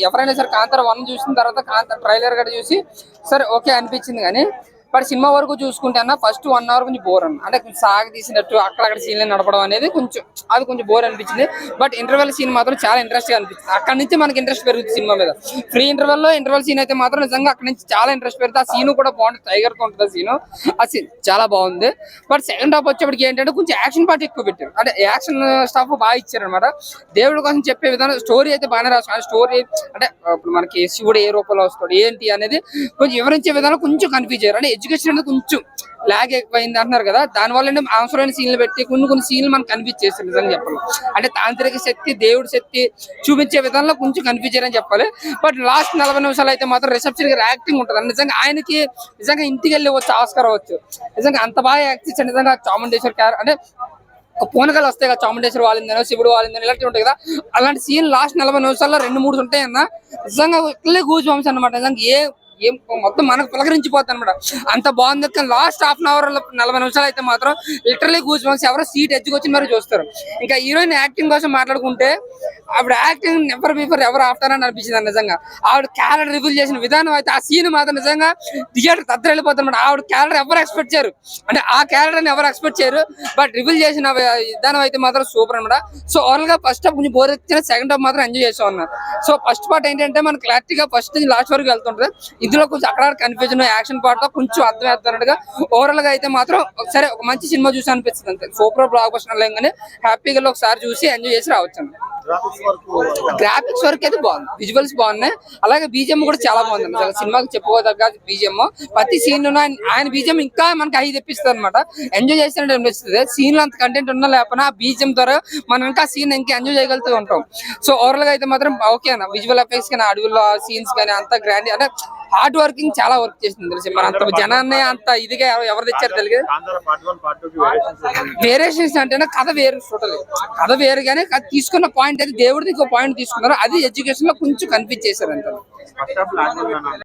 ఎవరైనా సరే కాంతార వన్ చూసిన తర్వాత కాంతార ట్రైలర్ గట్రా చూసి సరే ఓకే అనిపించింది కానీ బట్ సినిమా వరకు చూసుకుంటే అన్న ఫస్ట్ వన్ అవర్ కొంచెం బోర్ అన్న. అంటే కొంచెం సాగ తీసినట్టు అక్కడక్కడ సీన్లు నడపడం అనేది కొంచెం అది కొంచెం బోర్ అనిపించింది. బట్ ఇంటర్వెల్ సీన్ మాత్రం చాలా ఇంట్రెస్ట్గా అనిపించింది. అక్కడ నుంచి మనకి ఇంట్రెస్ట్ పెరుగుతుంది సినిమా మీద. ఫ్రీ ఇంటర్వెల్లో ఇంటర్వెల్ సీన్ అయితే మాత్రం నిజంగా అక్కడ నుంచి చాలా ఇంట్రెస్ట్ పెరుగుతుంది. ఆ సీన్ కూడా బాగుంటుంది. టైగర్ ఉంటుంది ఉంటుంది సీన్ ఆ సీన్ చాలా బాగుంది. బట్ సెకండ్ హాఫ్ వచ్చేప్పటికి ఏంటంటే కొంచెం యాక్షన్ పార్ట్ ఎక్కువ పెట్టారు. అంటే యాక్షన్ స్టాఫ్ బాగా ఇచ్చారనమాట దేవుడి కోసం చెప్పే విధానం స్టోరీ అయితే బాగానే రాసు స్టోరీ అంటే ఇప్పుడు మనకి శివుడు ఏ రూపంలో వస్తాడు ఏంటి అనేది కొంచెం వివరించే విధానం కొంచెం కన్ఫ్యూజ్ అయ్యారు. అంటే ఎడ్యుకేషన్ అనేది కొంచెం లాగ్ ఎక్కువైంది అంటున్నారు కదా దాని వల్ల అవసరమైన సీన్లు పెట్టి కొన్ని కొన్ని సీన్లు మనకు కనిపించేసి నిజంగా చెప్పాలి. అంటే తాంత్రిక శక్తి దేవుడి శక్తి చూపించే విధానంలో కొంచెం కనిపించారని చెప్పాలి. బట్ లాస్ట్ నలభై నిమిషాలు అయితే మాత్రం రిసెప్షన్ యాక్టింగ్ ఉంటుంది నిజంగా ఆయనకి నిజంగా ఇంటికి వెళ్ళి వచ్చి ఆస్కార్ అవ్వచ్చు. నిజంగా అంత బాగా యాక్ట్ చేసే నిజంగా చాముండేశ్వర్ క్యార్ అంటే ఒక పూనకాలు వస్తాయి కదా చాముండేశ్వరి వాళ్ళిందనో శివుడు వాళ్ళిందని ఇలాంటివి ఉంటాయి కదా అలాంటి సీన్ లాస్ట్ నలభై నిమిషాల్లో రెండు మూడు ఉంటాయి అన్న నిజంగా ఇట్లే గూజ్ వంశం అనమాట నిజంగా ఏ ఏం మొత్తం మనకు పులకరించిపోతుంది అనమాట అంత బాగుంది. కానీ లాస్ట్ హాఫ్ అన్ అవర్ నలభై నిమిషాలు అయితే మాత్రం లిటరలీ గూజ్ వంశం ఎవరో సీట్ ఎత్తుకొచ్చి మరి చూస్తారు. ఇంకా హీరోయిన్ యాక్టింగ్ కోసం మాట్లాడుకుంటే ఆవిడ యాక్టింగ్ నెంబర్ బిఫోర్ ఎవరు ఆఫ్టర్ అని అనిపించింది నిజంగా. ఆవిడ క్యారెక్టర్ రివీల్ చేసిన విధానం అయితే ఆ సీన్ మాత్రం నిజంగా థియేటర్ తద్దరు వెళ్ళిపోతుంది ఆవిడ క్యారెక్టర్ ఎవరు ఎక్స్పెక్ట్ చేయరు. అంటే ఆ క్యారెక్టర్ ఎవరు ఎక్స్పెక్ట్ చేయరు. బట్ రివీల్ చేసిన విధానం అయితే మాత్రం సూపర్ అనమాట సో ఓవరాల్గా ఫస్ట్ హాఫ్ కొంచెం బోర్ వచ్చిన సెకండ్ హాఫ్ మాత్రం ఎంజాయ్ చేసాం అన్నారు సో ఫస్ట్ పార్ట్ ఏంటంటే మనం క్లారిటీగా ఫస్ట్ నుంచి లాస్ట్ వరకు వెళ్తుంటుంది. ఇందులో కొంచెం అక్కడ కన్ఫ్యూజన్ యాక్షన్ పార్ట్లో కొంచెం అర్థమవుతున్నట్టుగా ఓవరాల్గా అయితే మాత్రం సరే ఒక మంచి సినిమా చూసి అనిపిస్తుంది అంతే. సూపర్ బ్లాక్ బస్టర్ లేగానే హ్యాపీగా ఒకసారి చూసి ఎంజాయ్ చేసి రావచ్చు గ్రాఫిక్స్ వరకు అయితే బాగుంది. విజువల్స్ బాగున్నాయి. అలాగే బీజిఎం కూడా చాలా బాగుంది. అసలు సినిమాకి చెప్పుకోదగ్గ బీజిఎం ప్రతి సీన్ ఆయన బీజిఎం ఇంకా మనకి హై తెప్పిస్తుంది అనమాట ఎంజాయ్ చేసినట్టు అనిపిస్తుంది. సీన్లో అంత కంటెంట్ ఉన్నా లేకపోయినా బీజిఎం ద్వారా మనం ఇంకా సీన్ ఇంకా ఎంజాయ్ చేయగలుగుతూ ఉంటాం. సో ఓవరాల్గా అయితే మాత్రం ఓకే అన్న. విజువల్ ఎఫెక్ట్స్ కానీ అడవుల్లో సీన్స్ కానీ అంత గ్రాండ్ అంటే హార్డ్ వర్కింగ్ చాలా వర్క్ చేసింది తెలిసి? మన అంత జనాన్ని అంత ఇదిగా ఎవ- ఎవరు తెచ్చారు తెలియదు వేరియేషన్స్ అంటే కథ వేరు టోటల్. కథ వేరు కానీ తీసుకున్న పాయింట్ అయితే దేవుడిది ఇంకో పాయింట్ తీసుకున్నారు. అది ఎడ్యుకేషన్లో కొంచెం కన్ఫ్యూజ్ చేశారు లాగ్